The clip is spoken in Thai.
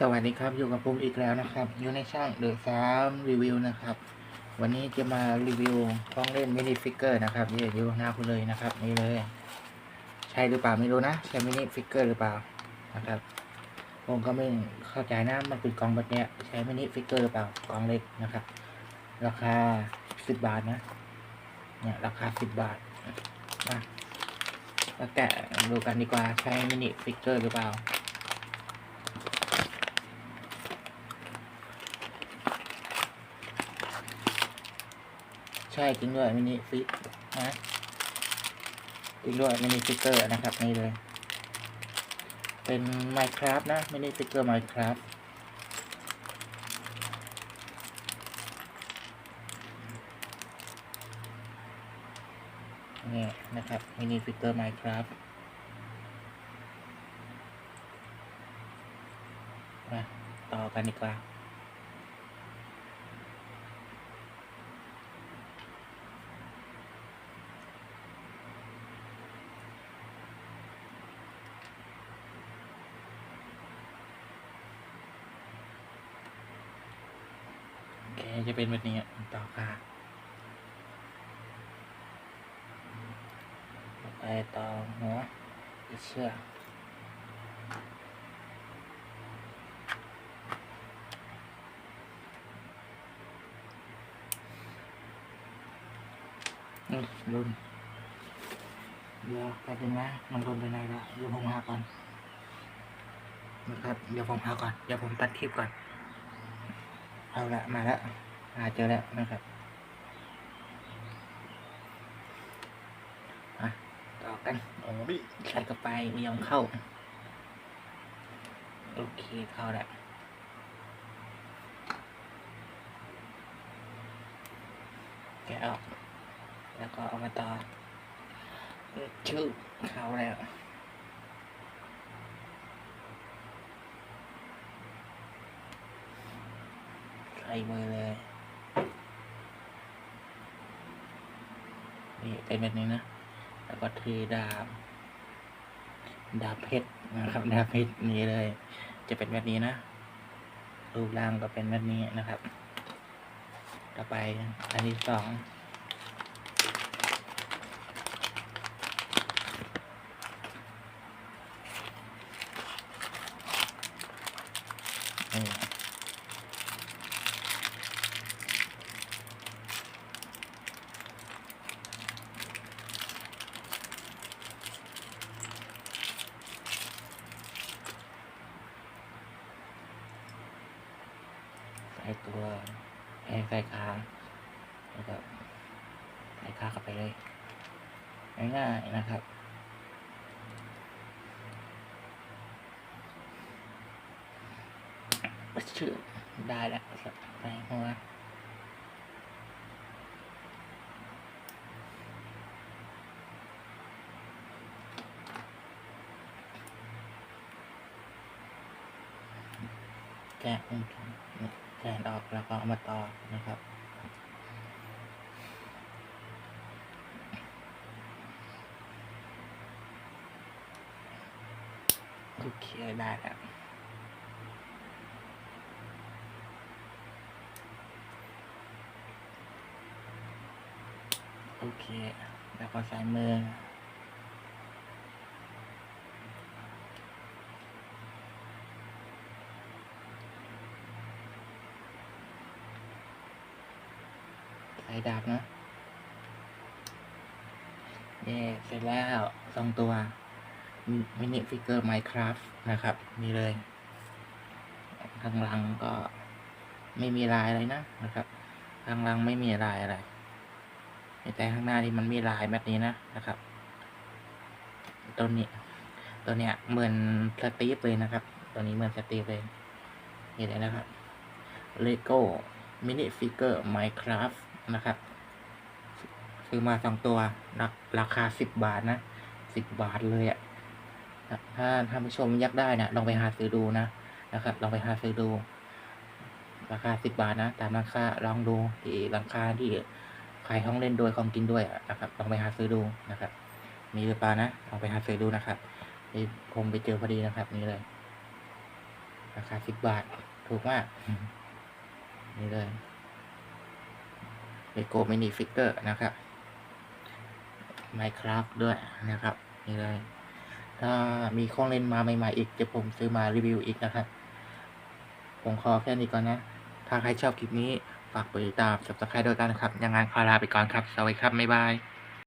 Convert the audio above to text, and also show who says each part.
Speaker 1: สวัสดีครับอยู่กับผมอีกแล้วนะครับ อยู่ในช่องเดอะสามรีวิวนะครับ วันนี้จะมารีวิวของเล่นมินิฟิกเกอร์นะครับนี่อยู่หน้าคุณเลยนะครับ นี่เลย ใช่หรือเปล่าไม่รู้นะใช่มินิฟิกเกอร์หรือเปล่านะครับผมก็ไม่เข้าใจนะมันเป็นกล่องแบบเนี้ยใช้มินิฟิกเกอร์หรือเปล่ากล่องเล็กนะครับ ราคาสิบบาทนะเนี่ยราคาสิบบาทมามาแกะดูกันดีกว่าใช้มินิฟิกเกอร์หรือเปล่า ใช่จริงด้วยมินิฟิกนะจริงด้วยมินิฟิกเกอร์นะครับนี่เลย เป็น Minecraft นะมินิฟิกเกอร์ Minecraft นี่นะครับมินิฟิกเกอร์ Minecraft มาต่อกันดีกว่า จะเป็นแบบนี้ต่อค่ะไปต่อหัวเชือกอืมรุนเดี๋ยวแป๊บนึงนะมันรุนไปไหนแล้วเดี๋ยวผมหาก่อนนะครับเดี๋ยวผมหาก่อนเดี๋ยวผมตัดคลิปก่อน เอาละมาแล้ว หาเจอแล้วนะครับมาต่อกันโอ้ยใส่กระไปไม่ยอมเข้า โอเคเข้าแล้วแกะออก แล้วก็เอามาต่อชื่อเข้าแล้วใส่มือเลย นี่เป็นแบบนี้นะ แล้วก็ถือดาบ ดาบเพชรนะครับ ดาบเพชรนี่เลย จะเป็นแบบนี้นะ รูปร่างก็เป็นแบบนี้นะครับ ต่อไปอันที่สองนี่ ใส่ตัวแห้ใส่ขาแล้วก็ใส่ขาเข้าไปเลยง่ายๆนะครับชื่อได้แล้วครับใส่หัวแกะวงจร แกะออกแล้วก็เอามาต่อนะครับ โอเคได้แล้วโอเค แล้วก็ใส่มือ ใส่ดาบนะเย่เสร็จแล้วสองตัว มินิฟิกเกอร์ Minecraft นะครับนี่เลย ข้างหลังก็ไม่มีลายอะไรนะนะครับ ข้างหลังไม่มีลายอะไร แต่ข้างหน้านี่มันมีลายแบบนี้นะนะครับ ตัวนี้ ตัวเนี้ยเหมือนสตีฟเลยนะครับ ตัวนี้เหมือนสตีฟเลยนี่เลยนะครับเลโก้มินิฟิกเกอร์ Minecraft นะครับ ซื้อมาสองตัวราราคาสิบบาทนะสิบบาทเลยอะ่ะถ้าท่านผู้ชมอยากได้นะลองไปหาซื้อดูนะนะครับลองไปหาซื้อดู ราคาสิบบาทนะตามราคาลองดูที่ราคาที่ขายห้องเล่นด้วยของกินด้วยอะนะครับลองไปหาซื้อดูนะครับ มีหรือเปล่านะลองไปหาซื้อดูนะครับนี่ผมไปเจอพอดีนะครับ นี่เลย ราคาสิบบาท ถูกมาก นี่เลย เอโก้มินิฟิกเกอร์นะครับ Minecraft ด้วยนะครับ นี่เลย ถ้ามีของเล่นมาใหม่ๆอีกจะผมซื้อมารีวิวอีกนะครับ ผมขอแค่นี้ก่อนนะ ถ้าใครชอบคลิปนี้ ฝากกดติดตาม subscribe ด้วยกันนะครับ ยังไงขอลาไปก่อนครับ สวัสดีครับ บ๊ายบาย